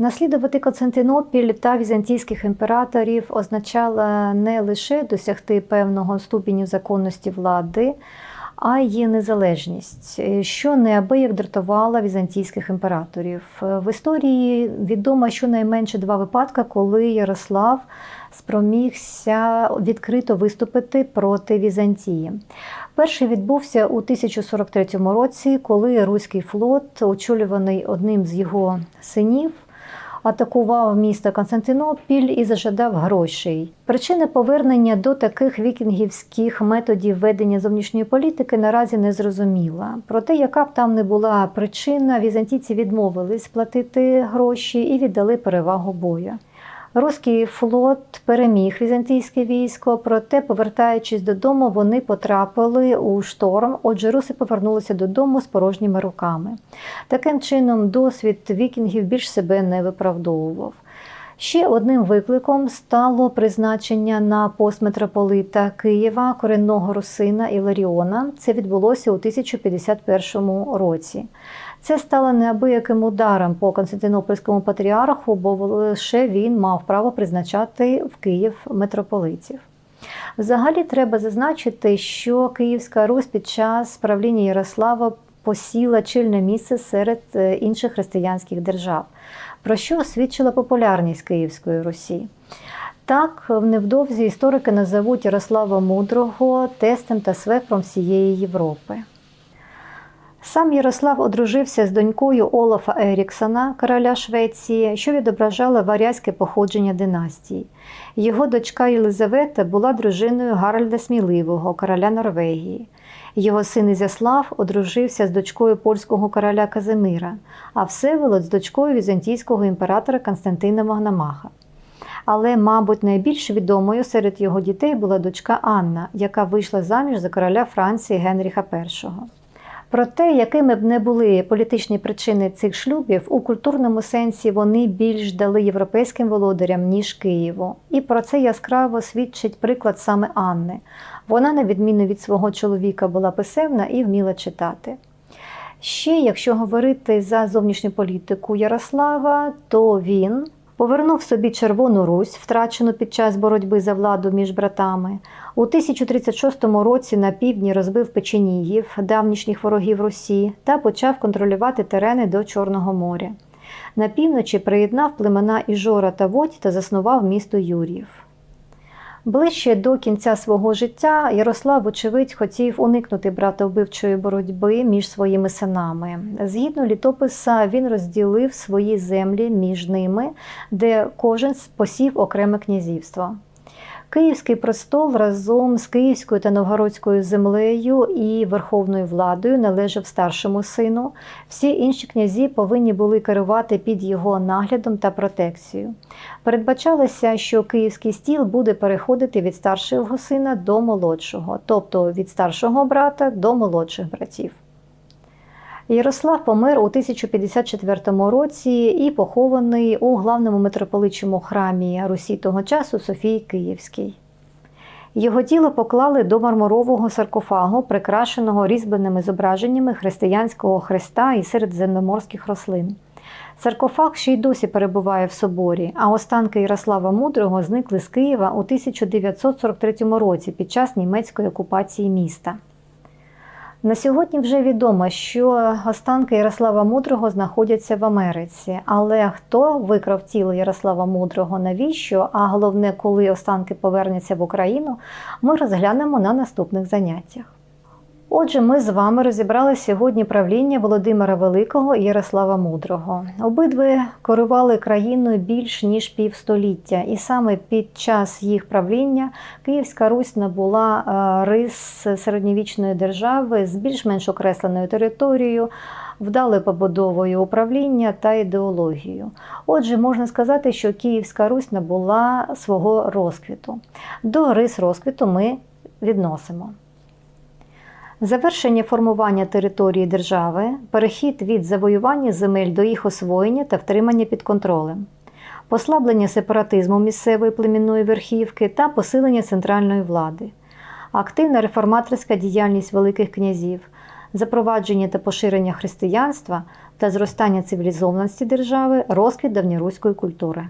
Наслідувати Константинопіль та візантійських імператорів означало не лише досягти певного ступеню законності влади, а й незалежність, що неабияк дратувала візантійських імператорів. В історії відомо щонайменше два випадки, коли Ярослав спромігся відкрито виступити проти Візантії. Перший відбувся у 1043 році, коли Руський флот, очолюваний одним з його синів, атакував місто Константинопіль і зажадав грошей. Причини повернення до таких вікінгівських методів ведення зовнішньої політики наразі не зрозуміла. Проте, яка б там не була причина, візантійці відмовились платити гроші і віддали перевагу бою. Руський флот переміг візантійське військо, проте, повертаючись додому, вони потрапили у шторм. Отже, руси повернулися додому з порожніми руками. Таким чином, досвід вікінгів більш себе не виправдовував. Ще одним викликом стало призначення на пост митрополита Києва коренного русина Іларіона. Це відбулося у 1051 році. Це стало неабияким ударом по Константинопольському патріарху, бо лише він мав право призначати в Київ митрополитів. Взагалі треба зазначити, що Київська Русь під час правління Ярослава посіла чільне місце серед е, інших християнських держав, про що свідчила популярність Київської Русі. Так, невдовзі історики назовуть Ярослава Мудрого тестем та свекром всієї Європи. Сам Ярослав одружився з донькою Олафа Еріксона, короля Швеції, що відображало варязьке походження династії. Його дочка Єлизавета була дружиною Гаральда Сміливого, короля Норвегії. Його син Ізяслав одружився з дочкою польського короля Казимира, а Всеволод з дочкою візантійського імператора Константина Магномаха. Але, мабуть, найбільш відомою серед його дітей була дочка Анна, яка вийшла заміж за короля Франції Генріха І. Проте, якими б не були політичні причини цих шлюбів, у культурному сенсі вони більш дали європейським володарям, ніж Києву. І про це яскраво свідчить приклад саме Анни. Вона, на відміну від свого чоловіка, була писемна і вміла читати. Ще, якщо говорити за зовнішню політику Ярослава, то він повернув собі Червону Русь, втрачену під час боротьби за владу між братами. У 1036 році на півдні розбив печенігів, давнішніх ворогів Русі, та почав контролювати терени до Чорного моря. На півночі приєднав племена Іжора та Водь та заснував місто Юріїв. Ближче до кінця свого життя Ярослав, вочевидь, хотів уникнути братовбивчої боротьби між своїми синами. Згідно літописа, він розділив свої землі між ними, де кожен посів окреме князівство. Київський престол разом з Київською та Новгородською землею і верховною владою належав старшому сину. Всі інші князі повинні були керувати під його наглядом та протекцією. Передбачалося, що київський стіл буде переходити від старшого сина до молодшого, тобто від старшого брата до молодших братів. Ярослав помер у 1054 році і похований у главному митрополичому храмі Русі того часу Софії Київській. Його тіло поклали до мармурового саркофагу, прикрашеного різьбленими зображеннями християнського хреста і середземноморських рослин. Саркофаг ще й досі перебуває в соборі, а останки Ярослава Мудрого зникли з Києва у 1943 році під час німецької окупації міста. На сьогодні вже відомо, що останки Ярослава Мудрого знаходяться в Америці. Але хто викрав тіло Ярослава Мудрого, навіщо? А головне, коли останки повернуться в Україну, ми розглянемо на наступних заняттях. Отже, ми з вами розібрали сьогодні правління Володимира Великого і Ярослава Мудрого. Обидві керували країною більш ніж півстоліття, і саме під час їх правління Київська Русь набула е, рис середньовічної держави з більш-менш окресленою територією. Вдалою побудовою управління та ідеологією. Отже, можна сказати, що Київська Русь набула свого розквіту. До рис розквіту ми відносимо. Завершення формування території держави, перехід від завоювання земель до їх освоєння та втримання під контролем, послаблення сепаратизму місцевої племінної верхівки та посилення центральної влади, активна реформаторська діяльність великих князів, запровадження та поширення християнства та зростання цивілізованості держави, розквіт давньоруської культури.